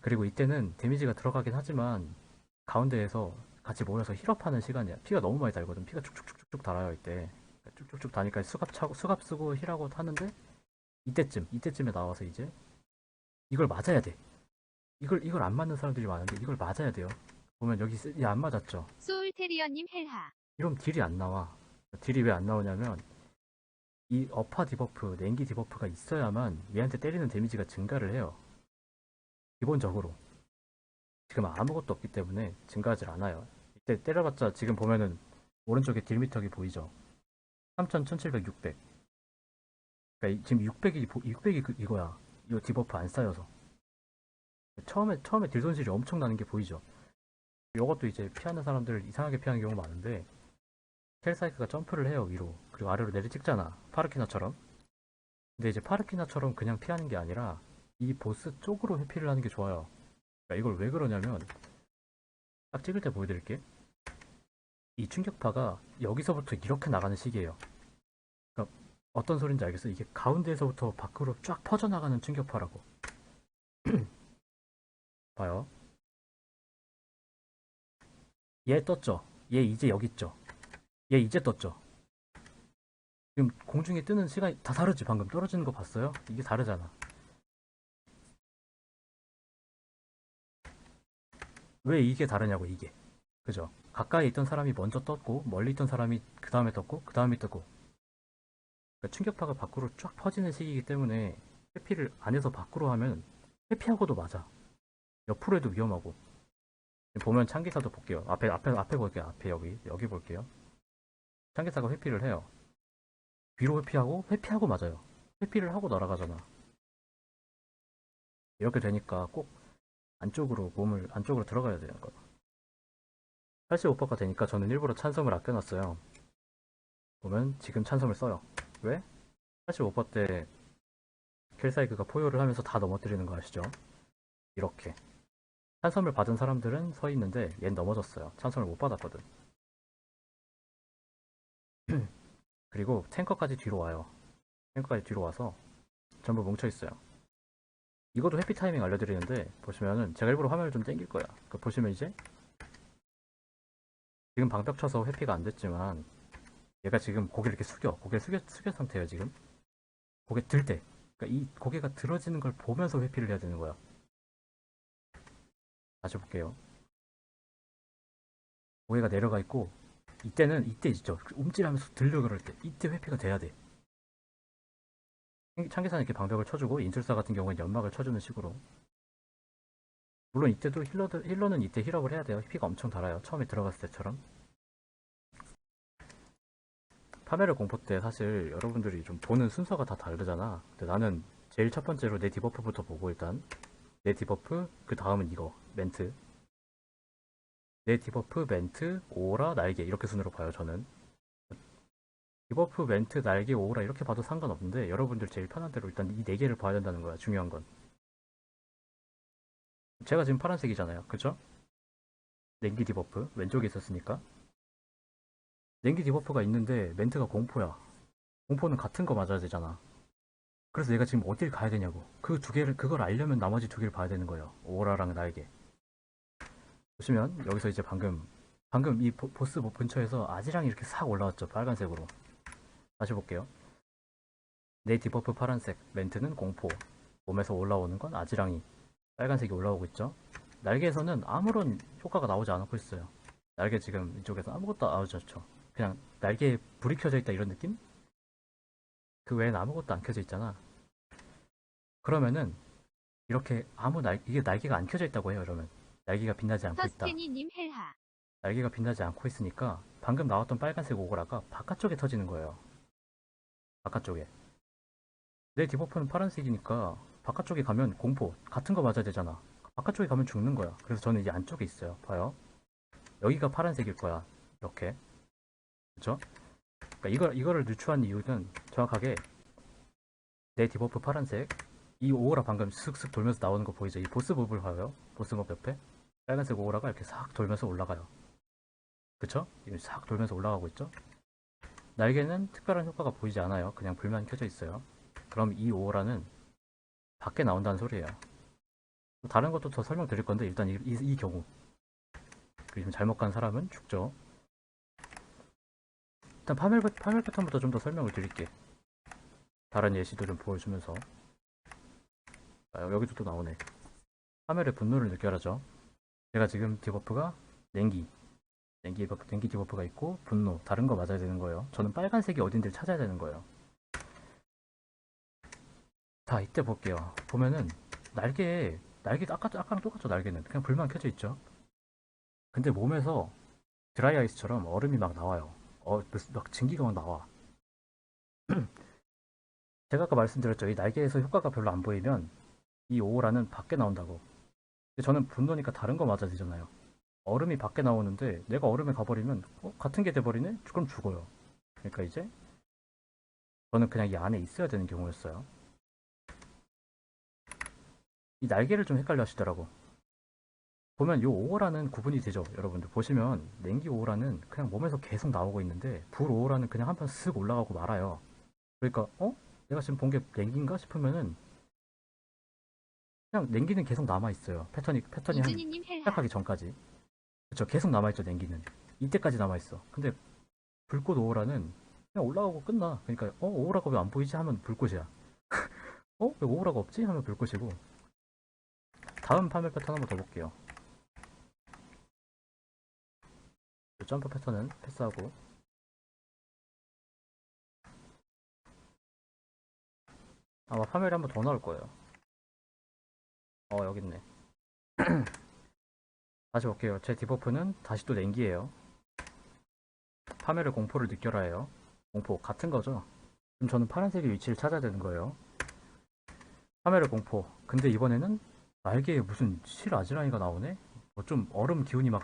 그리고 이때는 데미지가 들어가긴 하지만 가운데에서 같이 모여서 힐업하는 시간이야. 피가 너무 많이 달거든. 피가 쭉쭉쭉쭉 달아요 이때. 쭉쭉쭉 다니까 수갑 차고 수갑 쓰고 힐하고 하는데 이때쯤 이때쯤에 나와서 이제 이걸 맞아야 돼. 이걸 이걸 안 맞는 사람들이 많은데 이걸 맞아야 돼요. 보면 여기 쓰- 안 맞았죠. 소울테리어님 헬하. 이러면 딜이 안 나와. 딜이 왜 안 나오냐면 이 어파 디버프, 냉기 디버프가 있어야만 얘한테 때리는 데미지가 증가를 해요. 기본적으로. 지금 아무것도 없기 때문에 증가하질 않아요. 이때 때려봤자 지금 보면은 오른쪽에 딜 미터기 보이죠? 3000, 1700, 600. 그러니까 이- 지금 600이 600이 그, 이거야. 이 디버프 안 쌓여서. 처음에 처음에 딜 손실이 엄청 나는 게 보이죠? 이것도 이제 피하는 사람들 이상하게 피하는 경우가 많은데 텔사이크가 점프를 해요 위로 그리고 아래로 내리 찍잖아 파르키나처럼 근데 이제 파르키나처럼 그냥 피하는 게 아니라 이 보스 쪽으로 회피를 하는 게 좋아요 그러니까 이걸 왜 그러냐면 딱 찍을 때 보여드릴게 이 충격파가 여기서부터 이렇게 나가는 식이에요 그러니까 어떤 소린지 알겠어? 이게 가운데에서부터 밖으로 쫙 퍼져나가는 충격파라고 봐요 얘 떴죠? 얘 이제 여기 있죠? 얘 이제 떴죠? 지금 공중에 뜨는 시간이 다 다르지? 방금 떨어지는 거 봤어요? 이게 다르잖아. 왜 이게 다르냐고, 이게. 그죠? 가까이 있던 사람이 먼저 떴고, 멀리 있던 사람이 그 다음에 떴고, 그 다음에 뜨고. 그러니까 충격파가 밖으로 쫙 퍼지는 시기이기 때문에 회피를 안에서 밖으로 하면 회피하고도 맞아. 옆으로 해도 위험하고. 보면 창기사도 볼게요. 앞에 앞에 앞에 볼게요. 앞에 여기 여기 볼게요. 창기사가 회피를 해요. 뒤로 회피하고 회피하고 맞아요. 회피를 하고 날아가잖아. 이렇게 되니까 꼭 안쪽으로 몸을 안쪽으로 들어가야 되는 거야. 85%가 되니까 저는 일부러 찬섬을 아껴놨어요. 보면 지금 찬섬을 써요. 왜? 85%때 켈사이크가 포효를 하면서 다 넘어뜨리는 거 아시죠? 이렇게. 찬섬을 받은 사람들은 서 있는데 얜 넘어졌어요. 찬섬을 못 받았거든. 그리고 탱커까지 뒤로 와요. 탱커까지 뒤로 와서 전부 뭉쳐 있어요. 이것도 해피 타이밍 알려드리는데 보시면은 제가 일부러 화면을 좀 땡길 거야. 그 보시면 이제 지금 방벽 쳐서 회피가 안 됐지만 얘가 지금 고개를 이렇게 숙여 고개 숙여 숙여 상태예요 지금. 고개 들 때. 그러니까 이 고개가 들어지는 걸 보면서 회피를 해야 되는 거야. 다시 볼게요. 고개가 내려가 있고 이때는 이때 있죠. 움찔하면서 들려 그럴 때 이때 회피가 돼야 돼. 창기사는 이렇게 방벽을 쳐주고 인술사 같은 경우는 연막을 쳐주는 식으로. 물론 이때도 힐러들, 힐러는 이때 힐업을 해야 돼요. 피가 엄청 달아요. 처음에 들어갔을 때처럼. 파멸의 공포 때 사실 여러분들이 좀 보는 순서가 다 다르잖아. 근데 나는 제일 첫 번째로 내 디버프부터 보고 일단 내 디버프, 그 다음은 이거, 멘트. 내 디버프, 멘트, 오라, 날개 이렇게 순으로 봐요 저는. 디버프, 멘트, 날개, 오라 이렇게 봐도 상관없는데 여러분들 제일 편한 대로 일단 이 네 개를 봐야 된다는 거야 중요한 건. 제가 지금 파란색이잖아요, 그죠? 냉기 디버프 왼쪽에 있었으니까. 냉기 디버프가 있는데 멘트가 공포야. 공포는 같은 거 맞아야 되잖아. 그래서 내가 지금 어딜 가야 되냐고. 그 두 개를, 그걸 알려면 나머지 두 개를 봐야 되는 거예요. 오라랑 날개. 보시면, 여기서 이제 방금, 방금 이 보, 보스 뭐 근처에서 아지랑이 이렇게 싹 올라왔죠. 빨간색으로. 다시 볼게요. 내 디버프 파란색, 멘트는 공포. 몸에서 올라오는 건 아지랑이. 빨간색이 올라오고 있죠. 날개에서는 아무런 효과가 나오지 않고 있어요. 날개 지금 이쪽에서 아무것도 안 나오지 않죠. 그냥 날개에 불이 켜져 있다 이런 느낌? 그 외엔 아무것도 안 켜져 있잖아. 그러면은 이렇게 아무 날 이게 날개가 안 켜져 있다고 해요. 그러면 날개가 빛나지 않고 있다. 날개가 빛나지 않고 있으니까 방금 나왔던 빨간색 오그라가 바깥쪽에 터지는 거예요. 바깥쪽에. 내 디버프는 파란색이니까 바깥쪽에 가면 공포 같은 거 맞아야 되잖아. 바깥쪽에 가면 죽는 거야. 그래서 저는 이제 안쪽에 있어요. 봐요. 여기가 파란색일 거야. 이렇게. 그쵸? 그러니까 이걸, 이거를 유추한 이유는 정확하게 내 디버프 파란색 이 오오라 방금 슥슥 돌면서 나오는 거 보이죠? 이 보스 몹을 봐요. 보스 몹 옆에 빨간색 오오라가 이렇게 싹 돌면서 올라가요. 그쵸? 이싹 돌면서 올라가고 있죠? 날개는 특별한 효과가 보이지 않아요. 그냥 불만 켜져 있어요. 그럼 이 오오라는 밖에 나온다는 소리예요. 다른 것도 더 설명드릴 건데 일단 이, 이, 이 경우 그리고 잘못 간 사람은 죽죠. 일단 파멸, 파멸 패턴부터 좀 더 설명을 드릴게. 다른 예시도 좀 보여주면서 아, 여기도 또 나오네. 파멸의 분노를 느껴라죠. 제가 지금 디버프가 냉기 냉기 냉기 디버프가 있고 분노 다른 거 맞아야 되는 거예요. 저는 빨간색이 어딘지를 찾아야 되는 거예요. 자 이때 볼게요. 보면은 날개 날개 아까 아까랑 똑같죠 날개는 그냥 불만 켜져 있죠. 근데 몸에서 드라이 아이스처럼 얼음이 막 나와요. 어, 막 증기가 막 나와. 제가 아까 말씀드렸죠. 이 날개에서 효과가 별로 안 보이면 이 오라는 밖에 나온다고. 근데 저는 분노니까 다른 거 맞아야 되잖아요. 얼음이 밖에 나오는데 내가 얼음에 가버리면 어, 같은 게 돼버리네? 그럼 죽어요. 그러니까 이제 저는 그냥 이 안에 있어야 되는 경우였어요. 이 날개를 좀 헷갈려 하시더라고. 보면 요 오호라는 구분이 되죠. 여러분들 보시면 냉기 오호라는 그냥 몸에서 계속 나오고 있는데 불 오호라는 그냥 한편 쓱 올라가고 말아요. 그러니까 어? 내가 지금 본 게 냉기인가 싶으면은 그냥 냉기는 계속 남아 있어요. 패턴이 패턴이. 시작하기 전까지. 그쵸 계속 남아 있죠 냉기는. 이때까지 남아 있어. 근데 불꽃 오호라는 그냥 올라가고 끝나. 그러니까 어 오호라가 왜 안 보이지 하면 불꽃이야. 어? 왜 오호라가 없지? 하면 불꽃이고. 다음 파멸 패턴 한번 더 볼게요. 그 점프 패턴은 패스하고 아마 파멸이 한번 더 나올 거예요. 어 여기 있네. 다시 볼게요. 제 디버프는 다시 또 냉기예요. 파멸의 공포를 느껴라예요. 공포 같은 거죠. 그럼 저는 파란색의 위치를 찾아야 되는 거예요. 파멸의 공포. 근데 이번에는 날개에 무슨 실 아지랑이가 나오네? 뭐 좀 얼음 기운이 막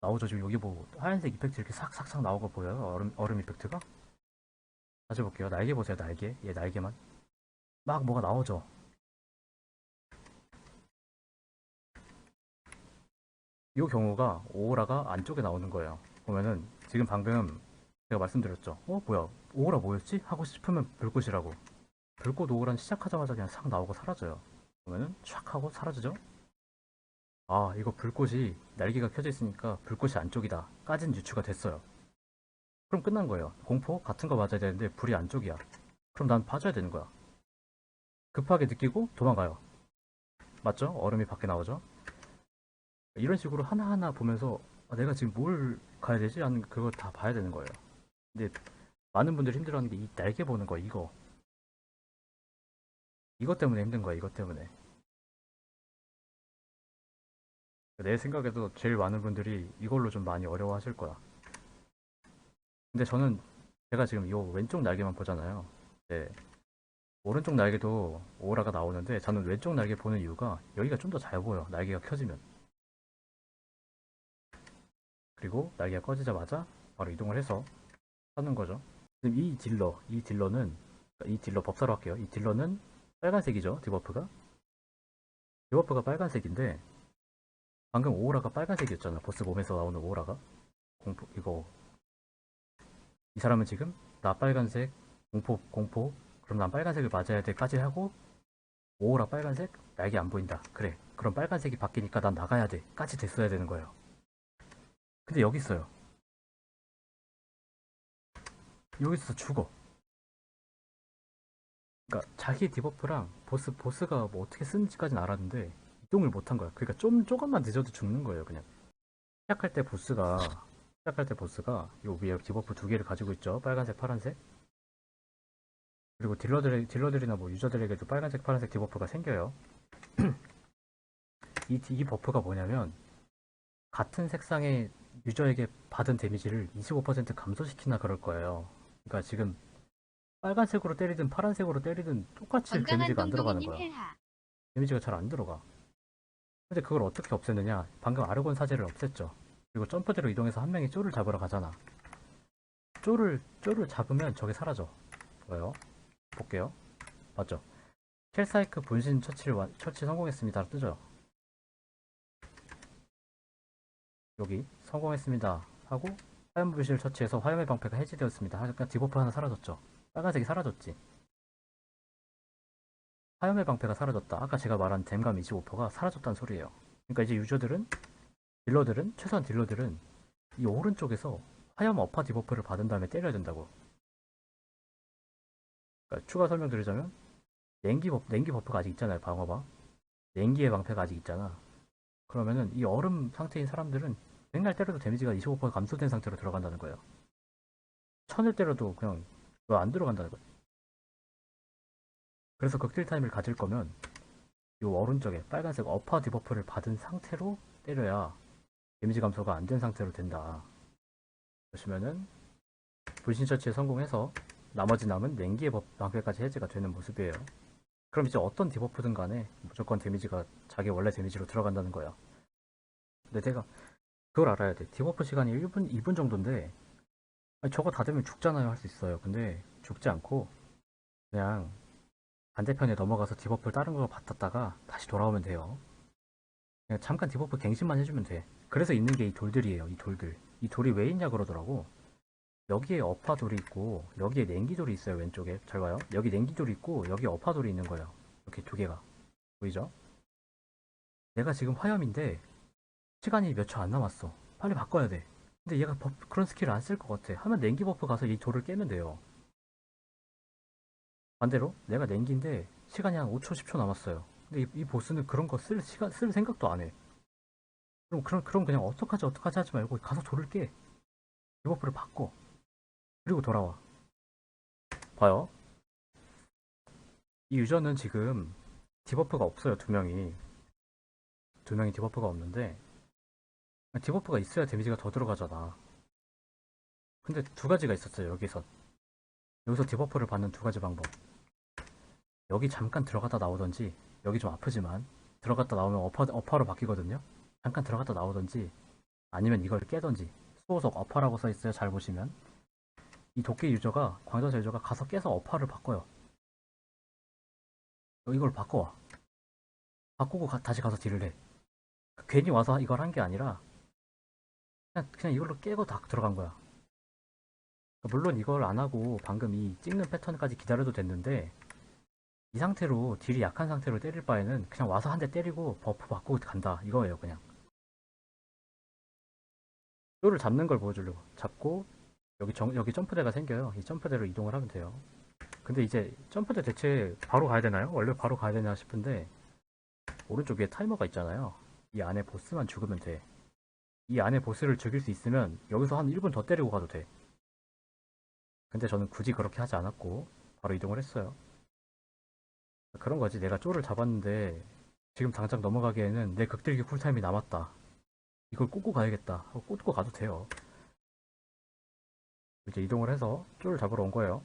나오죠. 지금 여기 뭐 하얀색 이펙트 이렇게 싹싹싹 나오고 보여요. 얼음, 얼음 이펙트가. 다시 볼게요. 날개 보세요. 날개. 얘 날개만. 막 뭐가 나오죠. 이 경우가 오호라가 안쪽에 나오는 거예요. 보면은 지금 방금 제가 말씀드렸죠. 어 뭐야 오호라 뭐였지? 하고 싶으면 불꽃이라고. 불꽃 오호라는 시작하자마자 그냥 싹 나오고 사라져요. 보면은 촥 하고 사라지죠. 아 이거 불꽃이 날개가 켜져 있으니까 불꽃이 안쪽이다. 까진 유추가 됐어요. 그럼 끝난 거예요. 공포 같은 거 맞아야 되는데 불이 안쪽이야. 그럼 난 봐줘야 되는 거야. 급하게 느끼고 도망가요. 맞죠? 얼음이 밖에 나오죠? 이런 식으로 하나하나 보면서 아, 내가 지금 뭘 가야 되지? 하는 그걸 다 봐야 되는 거예요. 근데 많은 분들이 힘들어하는 게 이 날개 보는 거 이거. 이것 때문에 힘든 거야, 이것 때문에. 내 생각에도 제일 많은 분들이 이걸로 좀 많이 어려워 하실 거야. 근데 저는 제가 지금 이 왼쪽 날개만 보잖아요. 네. 오른쪽 날개도 오라가 나오는데 저는 왼쪽 날개 보는 이유가 여기가 좀 더 잘 보여. 날개가 켜지면. 그리고 날개가 꺼지자마자 바로 이동을 해서 하는 거죠. 지금 이 딜러, 이 딜러는 그러니까 이 딜러 법사로 할게요. 이 딜러는 빨간색이죠. 디버프가. 디버프가 빨간색인데 방금 오라가 빨간색이었잖아. 보스 몸에서 나오는 오라가. 공포 이거 이 사람은 지금 나 빨간색 공포 공포 그럼 난 빨간색을 맞아야 돼까지 하고 오라 빨간색 날개 안 보인다. 그래. 그럼 빨간색이 바뀌니까 난 나가야 돼까지 됐어야 되는 거예요. 근데 여기 있어요. 여기서 죽어. 그러니까 자기 디버프랑 보스 보스가 뭐 어떻게 쓰는지까지는 알았는데 이동을 못한 거야. 그러니까 좀 조금만 늦어도 죽는 거예요, 그냥. 시작할 때 보스가 시작할 때 보스가 요 위에 디버프 두 개를 가지고 있죠. 빨간색, 파란색. 그리고 딜러들 딜러들이나 뭐 유저들에게도 빨간색, 파란색 디버프가 생겨요. 이, 이 버프가 뭐냐면 같은 색상의 유저에게 받은 데미지를 25% 감소시키나 그럴 거예요. 그러니까 지금 빨간색으로 때리든 파란색으로 때리든 똑같이 데미지가 안 들어가는 거야. 헬하. 데미지가 잘 안 들어가. 근데 그걸 어떻게 없앴느냐? 방금 아르곤 사제를 없앴죠. 그리고 점프대로 이동해서 한 명이 쪼를 잡으러 가잖아. 쪼를 쪼를 잡으면 저게 사라져. 뭐요? 볼게요. 맞죠? 켈사이크 분신 처치를 완- 처치 성공했습니다. 뜨죠? 여기 성공했습니다. 하고 화염 분신을 처치해서 화염의 방패가 해제되었습니다. 하니까 디버프 하나 사라졌죠. 빨간색이 사라졌지. 화염의 방패가 사라졌다. 아까 제가 말한 댐감 25%가 사라졌다는 소리예요. 그러니까 이제 유저들은 딜러들은 최소한 딜러들은 이 오른쪽에서 화염 어파 디버프를 받은 다음에 때려야 된다고. 그러니까 추가 설명드리자면 냉기 버프, 냉기 버프가 아직 있잖아요. 방어방. 냉기의 방패가 아직 있잖아. 그러면은 이 얼음 상태인 사람들은 맨날 때려도 데미지가 25% 감소된 상태로 들어간다는 거예요. 천을 때려도 그냥 안 들어간다는 거예요. 그래서 극딜 타임을 가질 거면 이 오른쪽에 빨간색 어파 디버프를 받은 상태로 때려야 데미지 감소가 안 된 상태로 된다. 보시면은 불신 처치에 성공해서 나머지 남은 냉기의 법- 방패까지 해제가 되는 모습이에요. 그럼 이제 어떤 디버프든 간에 무조건 데미지가 자기 원래 데미지로 들어간다는 거야. 근데 내가 그걸 알아야 돼. 디버프 시간이 1분, 2분 정도인데 저거 다 되면 죽잖아요 할 수 있어요. 근데 죽지 않고 그냥 반대편에 넘어가서 디버프를 다른 거 받았다가 다시 돌아오면 돼요. 그냥 잠깐 디버프 갱신만 해주면 돼. 그래서 있는 게 이 돌들이에요. 이 돌들. 이 돌이 왜 있냐 그러더라고. 여기에 어파 돌이 있고 여기에 냉기 돌이 있어요 왼쪽에. 잘 봐요. 여기 냉기 돌이 있고 여기 어파 돌이 있는 거예요. 이렇게 두 개가 보이죠? 내가 지금 화염인데 시간이 몇 초 안 남았어. 빨리 바꿔야 돼. 근데 얘가 버- 그런 스킬을 안 쓸 것 같아. 하면 냉기 버프 가서 이 돌을 깨면 돼요. 반대로 내가 냉기인데 시간이 한 5초, 10초 남았어요. 근데 이, 이 보스는 그런 거 쓸 시간 쓸 생각도 안 해. 그럼 그럼 그럼 그냥 어떡하지 어떡하지 하지 말고 가서 돌을 깨. 디버프를 바꿔. 그리고 돌아와. 봐요. 이 유저는 지금 디버프가 없어요. 두 명이. 두 명이 디버프가 없는데 디버프가 있어야 데미지가 더 들어가잖아. 근데 두 가지가 있었어요. 여기서. 여기서 디버프를 받는 두 가지 방법. 여기 잠깐 들어갔다 나오던지 여기 좀 아프지만 들어갔다 나오면 어파, 어파로 바뀌거든요. 잠깐 들어갔다 나오던지 아니면 이걸 깨던지 수호석 어파라고 써있어요. 잘 보시면 이 도끼 유저가 광자자 유저가 가서 깨서 어파를 바꿔요. 이걸 바꿔와. 바꾸고 가- 다시 가서 딜을 해. 괜히 와서 이걸 한 게 아니라 그냥, 그냥 이걸로 깨고 다 들어간 거야. 물론 이걸 안 하고 방금 이 찍는 패턴까지 기다려도 됐는데 이 상태로 딜이 약한 상태로 때릴 바에는 그냥 와서 한 대 때리고 버프 받고 간다. 이거예요 그냥. 뼈를 잡는 걸 보여주려고. 잡고 여기 정, 여기 점프대가 생겨요. 이 점프대로 이동을 하면 돼요. 근데 이제 점프대 대체 바로 가야 되나요? 원래 바로 가야 되나 싶은데 오른쪽 위에 타이머가 있잖아요. 이 안에 보스만 죽으면 돼 이 안에 보스를 죽일 수 있으면 여기서 한 1분 더 때리고 가도 돼 근데 저는 굳이 그렇게 하지 않았고 바로 이동을 했어요 그런 거지. 내가 쪼를 잡았는데 지금 당장 넘어가기에는 내 극딜기 쿨타임이 남았다. 이걸 꽂고 가야겠다. 하고 꽂고 가도 돼요. 이제 이동을 해서 쪼를 잡으러 온 거예요.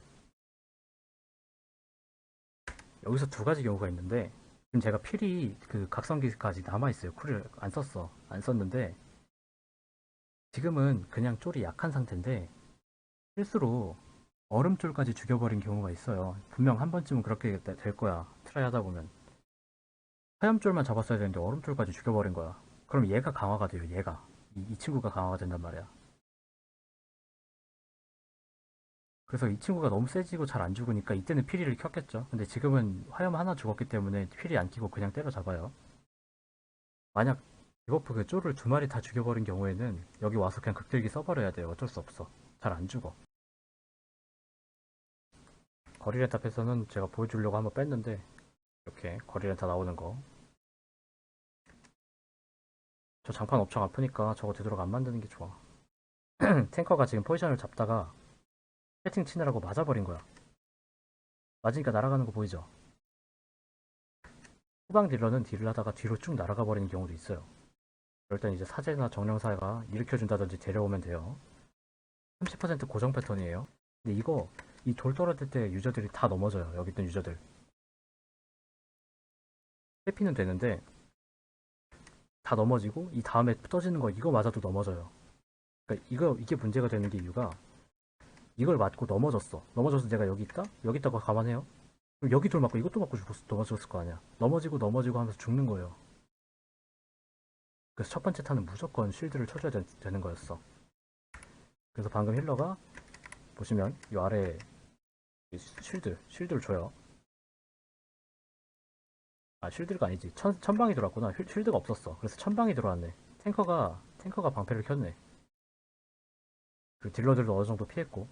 여기서 두 가지 경우가 있는데 지금 제가 필이 그 각성기까지 남아있어요. 쿨을 안 썼어. 안 썼는데 지금은 그냥 쫄이 약한 상태인데 실수로 얼음쫄까지 죽여버린 경우가 있어요. 분명 한 번쯤은 그렇게 되- 될 거야. 트라이 하다 보면. 화염쫄만 잡았어야 되는데 얼음쫄까지 죽여버린 거야. 그럼 얘가 강화가 돼요, 얘가. 이, 이 친구가 강화가 된단 말이야. 그래서 이 친구가 너무 세지고 잘 안 죽으니까 이때는 피리를 켰겠죠. 근데 지금은 화염 하나 죽었기 때문에 피리 안 키고 그냥 때려잡아요. 만약 디버프 그 쫄을 두 마리 다 죽여버린 경우에는 여기 와서 그냥 극딜기 써버려야 돼요. 어쩔 수 없어. 잘 안 죽어. 거리 렌탑에서는 제가 보여주려고 한번 뺐는데 이렇게 거리 렌타 나오는 거. 저 장판 엄청 아프니까 저거 되도록 안 만드는 게 좋아. 탱커가 지금 포지션을 잡다가 세팅 치느라고 맞아버린 거야. 맞으니까 날아가는 거 보이죠? 후방 딜러는 딜을 하다가 뒤로 쭉 날아가 버리는 경우도 있어요. 그럴 땐 이제 사제나 정령사가 일으켜준다든지 데려오면 돼요. 30% 고정 패턴이에요. 근데 이거 이 돌 떨어질 때 유저들이 다 넘어져요. 여기 있던 유저들. 회피는 되는데 다 넘어지고 이 다음에 떠지는 거 이거 맞아도 넘어져요. 그러니까 이거 이게 문제가 되는 게 이유가 이걸 맞고 넘어졌어. 넘어져서 내가 여기 있다? 여기 있다가 감안해요. 그럼 여기 돌 맞고 이것도 맞고 죽었, 넘어졌을 거 아니야. 넘어지고 넘어지고 하면서 죽는 거예요. 그래서 첫 번째 타는 무조건 쉴드를 쳐줘야 되, 되는 거였어. 그래서 방금 힐러가 보시면 이 아래 쉴드, 쉴드를 줘요. 아 쉴드가 아니지. 천, 천방이 들어왔구나. 쉴, 쉴드가 없었어. 그래서 천방이 들어왔네. 탱커가 탱커가 방패를 켰네. 그 딜러들도 어느 정도 피했고.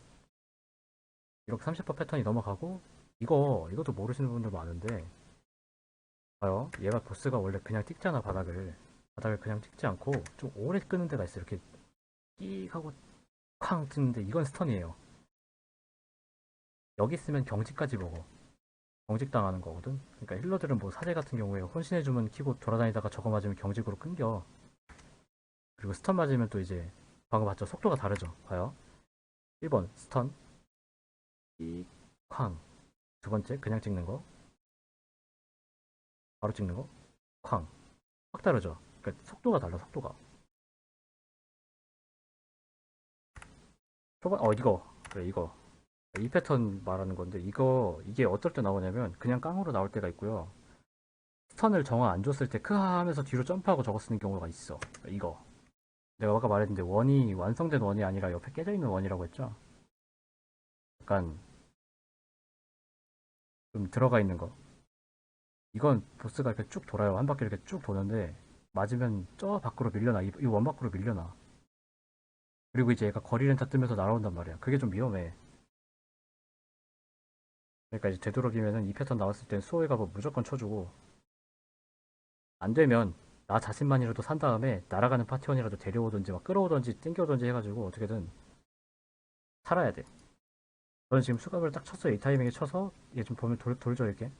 이렇게 30% 패턴이 넘어가고 이거 이것도 모르시는 분들 많은데 봐요. 얘가 보스가 원래 그냥 찍잖아 바닥을 바닥을 그냥 찍지 않고 좀 오래 끄는 데가 있어 이렇게 끼 하고 쾅 찍는데 이건 스턴이에요. 여기 있으면 경직까지 먹어. 경직 당하는 거거든. 그러니까 힐러들은 뭐 사제 같은 경우에 혼신의 주문 키고 돌아다니다가 저거 맞으면 경직으로 끊겨. 그리고 스턴 맞으면 또 이제 방금 봤죠? 속도가 다르죠? 봐요. 1번 스턴. 쾅. 두 번째 그냥 찍는 거. 바로 찍는 거. 쾅. 확 다르죠 그러니까 속도가 달라 속도가. 초반 어 이거. 그래 이거. 이 패턴 말하는 건데 이거 이게 어떨 때 나오냐면 그냥 깡으로 나올 때가 있고요. 스턴을 정화 안 줬을 때 크하 하면서 뒤로 점프하고 저거 쓰는 경우가 있어. 이거. 내가 아까 말했는데 원이 완성된 원이 아니라 옆에 깨져 있는 원이라고 했죠? 약간 좀 들어가 있는 거. 이건 보스가 이렇게 쭉 돌아요. 한 바퀴 이렇게 쭉 도는데 맞으면 저 밖으로 밀려나 이 원 밖으로 밀려나. 그리고 이제 얘가 거리 렌타 뜨면서 날아온단 말이야. 그게 좀 위험해. 그러니까 이제 되도록이면은 이 패턴 나왔을 땐 수호의 갑을 무조건 쳐주고 안 되면 나 자신만이라도 산 다음에 날아가는 파티원이라도 데려오든지 막 끌어오든지 땡겨오든지 해가지고 어떻게든 살아야 돼. 저는 지금 수갑을 딱 쳤어요. 이 타이밍에 쳐서 얘 좀 보면 돌, 돌죠 이렇게